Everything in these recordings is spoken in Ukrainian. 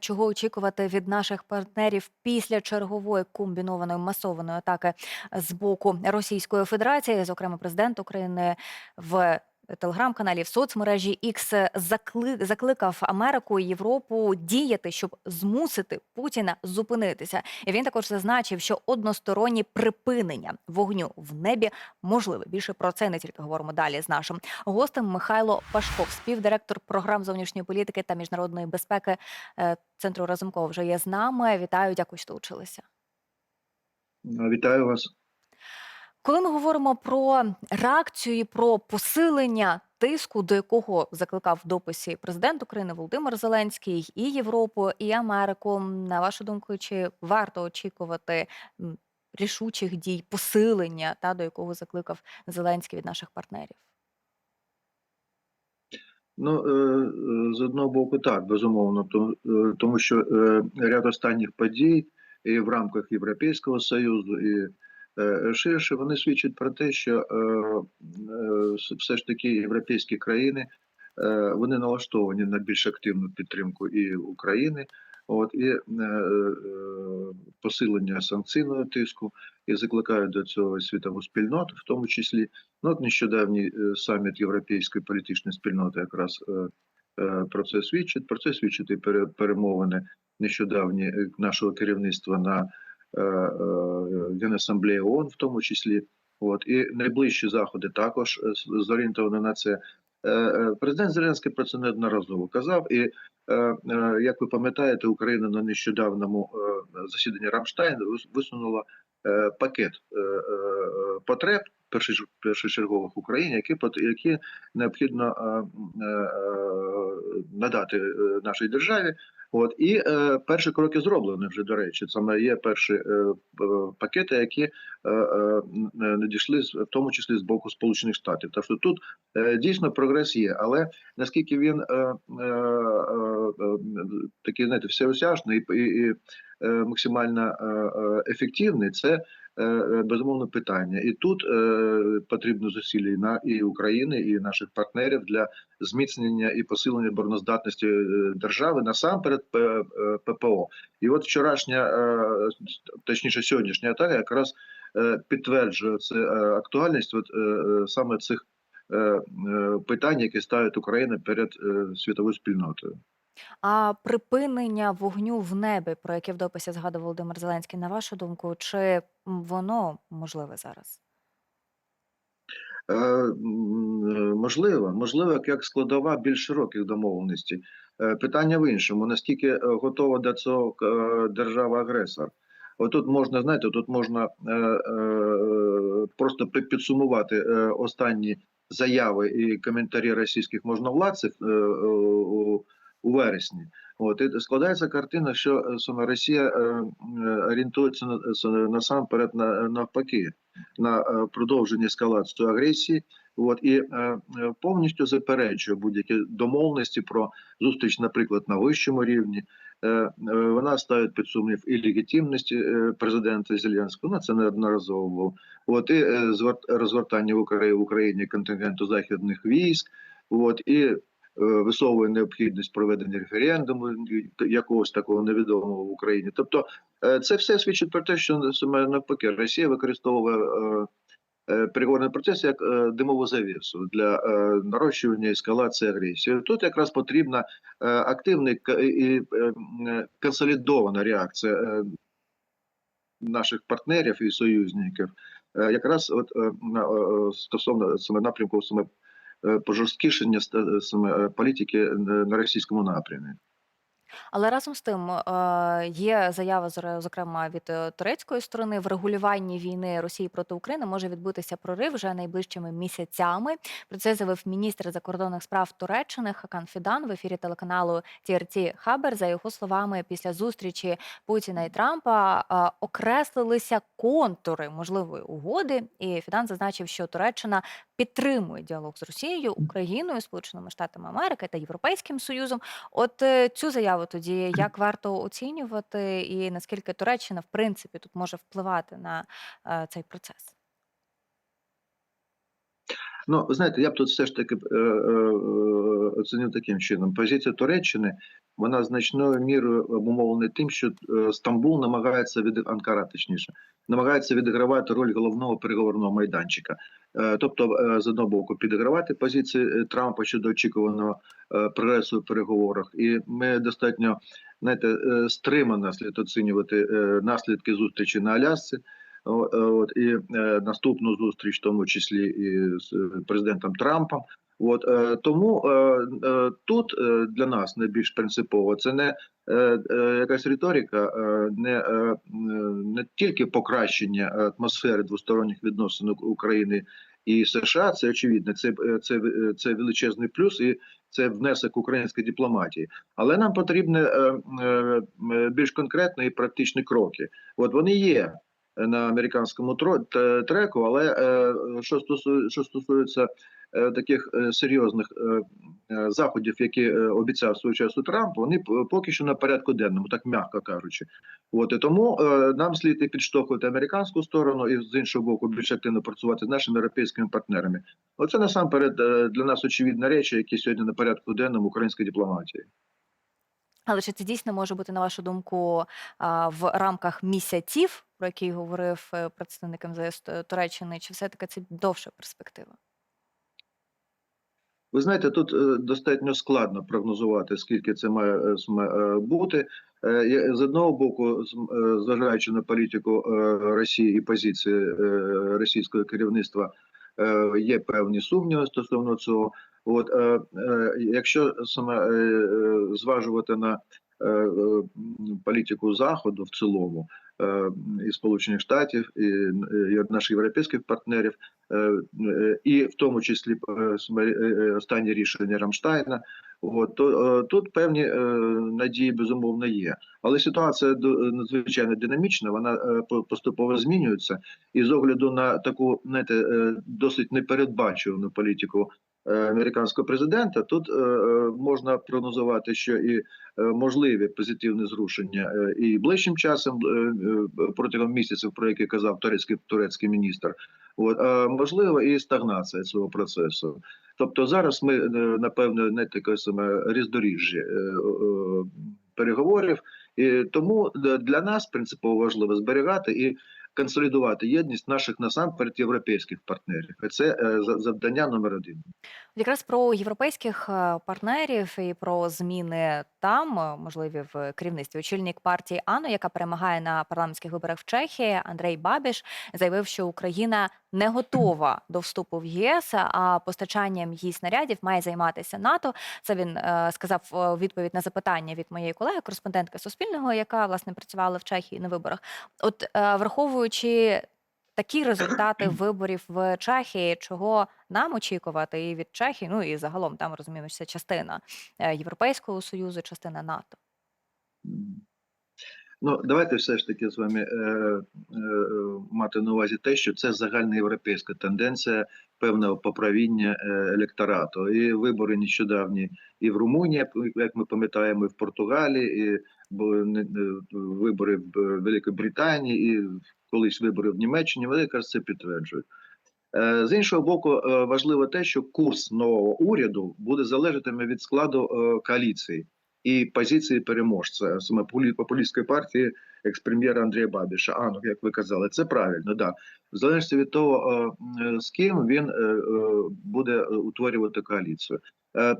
Чого очікувати від наших партнерів після чергової комбінованої масованої атаки з боку Російської Федерації? Зокрема, президент України в телеграм-каналі в соцмережі X закли... закликав Америку і Європу діяти, щоб змусити Путіна зупинитися. І він також зазначив, що односторонні припинення вогню в небі можливе. Більше про це не тільки говоримо далі з нашим гостем Михайло Пашков, співдиректор програм зовнішньої політики та міжнародної безпеки е, центру Разумкова вже є з нами. Вітаю, дякую, що долучилися. Вітаю вас. Коли ми говоримо про реакцію і про посилення тиску, до якого закликав в дописі президент України Володимир Зеленський, і Європу, і Америку, на вашу думку, чи варто очікувати рішучих дій, посилення, та до якого закликав Зеленський від наших партнерів? Ну, е, з одного боку, так, безумовно, е, тому що е, ряд останніх подій і в рамках Європейського Союзу, і ширше, вони свідчать про те, що е, е, все ж таки європейські країни е, вони налаштовані на більш активну підтримку і України, от, і е, е, посилення санкційного тиску, і закликають до цього світову спільноту, в тому числі. Ну, от нещодавній е, саміт Європейської політичної спільноти якраз е, е, про це свідчить. Про це свідчить і перемовини нещодавні е, нашого керівництва на е, е, Генасамблеї ООН, в тому числі. От і найближчі заходи також е, зорієнтовані на це. Президент Зеленський про це неодноразово казав. І як ви пам'ятаєте, Україна на нещодавному засіданні Рамштайн вис- висунула пакет потреб першочергових Україні, які які необхідно е, е, е, надати нашій державі. От і е, перші кроки зроблені вже до речі. Саме є перші е, пакети, які е, е, надійшли в тому числі з боку Сполучених Штатів. Так тут е, дійсно прогрес є, але наскільки він е, е, такий, знаєте, всеосяжний і, і, і максимально ефективний, це безумовно питання. І тут е, потрібно зусилля і на і України, і наших партнерів для зміцнення і посилення обороноздатності е, держави насамперед е, ППО. І от вчорашня, е, точніше сьогоднішня атака якраз е, підтверджує це е, актуальність от, е, е, саме цих е, е, питань, які ставить Україна перед е, світовою спільнотою. А припинення вогню в небі, про яке в дописі згадував Володимир Зеленський, на вашу думку, чи воно можливе зараз? Е, Можливо, можливо, як- складова більш широких домовленостей. Е, Питання в іншому: наскільки е, готова до цього держава-агресор? Отут можна, знаєте, тут можна просто підсумувати останні заяви і коментарі російських можновладців у, у вересні. От і складається картина, що е, саме Росія е, е, орієнтується на, на- насамперед на навпаки на продовження ескалації агресії. От і е, повністю заперечує будь-які домовленості про зустріч, наприклад, на вищому рівні. Е, е, Вона ставить під сумнів і легітимність президента Зеленського. Ну це неодноразово було. От і е, звер- розгортання в Україні, в Україні контингенту західних військ. От і е, висовує необхідність проведення референдуму, якогось такого невідомого в Україні. Тобто Е, Це все свідчить про те, що саме навпаки Росія використовує е, переговорний процес як димову завісу для нарощування ескалації агресії. Тут якраз потрібна активна і консолідована реакція наших партнерів і союзників, якраз от стосовно саме напрямку саме пожорсткішення ста- саме е, політики на російському напрямі. Але разом з тим е, є заява зре- зокрема від е, турецької сторони в регулюванні війни Росії проти України може відбутися прорив вже найближчими місяцями. Про це заявив міністр закордонних справ Туреччини Хакан Фідан в ефірі телеканалу TRT Хабер. За його словами, після зустрічі Путіна і Трампа е, окреслилися контури можливої угоди. І Фідан зазначив, що Туреччина підтримує діалог з Росією, Україною, Сполученими Штатами Америки та Європейським Союзом. От е, цю заяву тоді як варто оцінювати, і наскільки Туреччина в принципі тут може впливати на е, цей процес? Ну, знаєте, я б тут все ж таки е, е, оцінив таким чином. Позиція Туреччини вона значною мірою обумовлена тим, що е, Стамбул намагається від Анкара, точніше, намагається відігравати роль головного переговорного майданчика. Е, Тобто, е, з одного боку, підігравати позиції Трампа щодо очікуваного прогресу в переговорах, і ми достатньо знаєте, стримано слід оцінювати наслідки зустрічі на Алясці. От і наступну зустріч, в тому числі і з президентом Трампом. От е, тому е, е, тут е, для нас найбільш принципово це не е, е, якась риторика, не, е, не тільки покращення атмосфери двосторонніх відносин України і США. Це очевидно. Це, це, це величезний плюс і це внесок української дипломатії. Але нам потрібні е, е, більш конкретні і практичні кроки. От вони є на американському треку, але е, що стосується, що стосується е, таких е, серйозних заходів, які обіцяв свого часу Трамп, вони поки що на порядку денному, так м'яко кажучи. От і тому нам слід і підштовхувати американську сторону, і з іншого боку, більш активно працювати з нашими європейськими партнерами. Оце насамперед для нас очевидна речі, які сьогодні на порядку денному української дипломатії. Але чи це дійсно може бути, на вашу думку, в рамках місяців, про які говорив е, представник МЗС Туреччини, чи все-таки це довша перспектива? Ви знаєте, тут е, достатньо складно прогнозувати, скільки це має е, бути. З одного боку, зважаючи на політику Росії і позиції російського керівництва, є певні сумніви стосовно цього. От е, е, якщо саме е, е, зважувати на е, е, політику заходу в цілому, е, і Сполучених Штатів, і, і наших європейських партнерів, е, е, і в тому числі е, останнє рішення Рамштайна. От, то тут певні е, надії безумовно є, але ситуація надзвичайно динамічна. Вона е, по- поступово змінюється, і з огляду на таку знаєте, е, досить непередбачувану політику американського президента, тут е, е, можна прогнозувати, що і е, можливі позитивні зрушення е, і ближчим часом е, е, протягом місяців, про які казав турецький турецький міністр. От, а можливо, і стагнація цього процесу. Тобто зараз ми е, напевно не таке саме різдоріжжя е, е, переговорів, і тому для нас принципово важливо зберігати і консолідувати єдність наших насамперед європейських партнерів. Це е, за- завдання номер один. Якраз про європейських е, партнерів і про зміни там, е, можливі в керівництві. Очільник партії АНО, яка перемагає на парламентських виборах в Чехії, Андрей Бабіш заявив, що Україна не готова до вступу в ЄС, а постачанням її снарядів має займатися НАТО. Це він е, сказав е, у відповідь на запитання від моєї колеги, кореспондентки Суспільного, яка власне працювала в Чехії на виборах. От е, враховуючи такі результати виборів в Чехії, чого нам очікувати і від Чехії, ну і загалом там розуміємо, що частина е, Європейського союзу, частина НАТО. Ну, давайте все ж таки з вами е, е, мати на увазі те, що це загальноєвропейська тенденція певного поправіння е, електорату. І вибори нещодавні і в Румунії, як ми пам'ятаємо, і в Португалії, і були вибори в Великій Британії, і колись вибори в Німеччині. Вони якраз це підтверджують. Е, З іншого боку, е, важливо те, що курс нового уряду буде залежатиме від складу е, коаліції і позиції переможця саме популі- популістської партії екс-прем'єра Андрія Бабіша. А, ну як ви казали, це правильно, да. В залежності від того, е, е, з ким він е, буде утворювати коаліцію.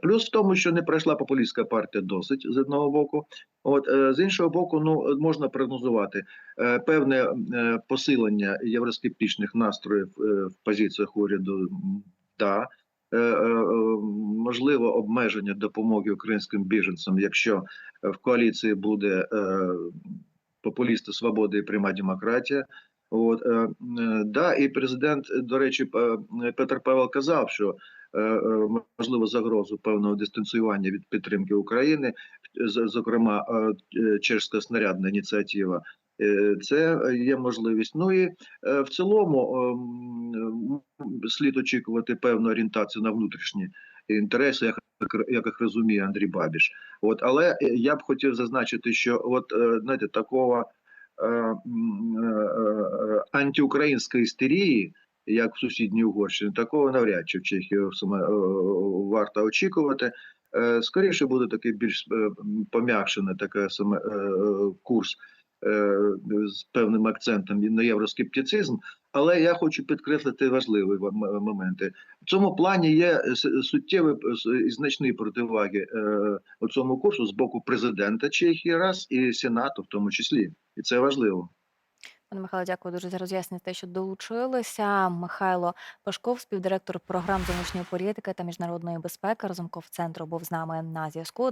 Плюс в тому, що не пройшла популістська партія досить з одного боку. От з іншого боку, ну можна прогнозувати певне посилення євроскептичних настроїв в позиціях уряду. Да. Можливо обмеження допомоги українським біженцям, якщо е, в коаліції буде е, популісти свободи і пряма демократія. От е, да, і президент, до речі, Петр Павел казав, що можливо загрозу певного дистанціювання від підтримки України, зокрема чешська снарядна ініціатива. Це є можливість. Ну і в цілому ем, слід очікувати певну орієнтацію на внутрішні інтереси, як, як їх розуміє Андрій Бабіш. От, але я б хотів зазначити, що от е, знаєте, такого е, е, е, антиукраїнської істерії, як в сусідній Угорщині, такого навряд чи в Чехії саме е, варто очікувати. Е, Скоріше буде такий більш е, пом'якшений таке саме е, е, курс е, з певним акцентом на євроскептицизм. Але я хочу підкреслити важливі моменти. В цьому плані є суттєві е, і значні противаги е, у цьому курсу з боку президента Чехії раз і Сенату, в тому числі, і це важливо. Пане Михайло, дякую дуже за роз'яснення те, що долучилися. Михайло Пашков, співдиректор програм зовнішньої політики та міжнародної безпеки, разумков центру був з нами на зв'язку.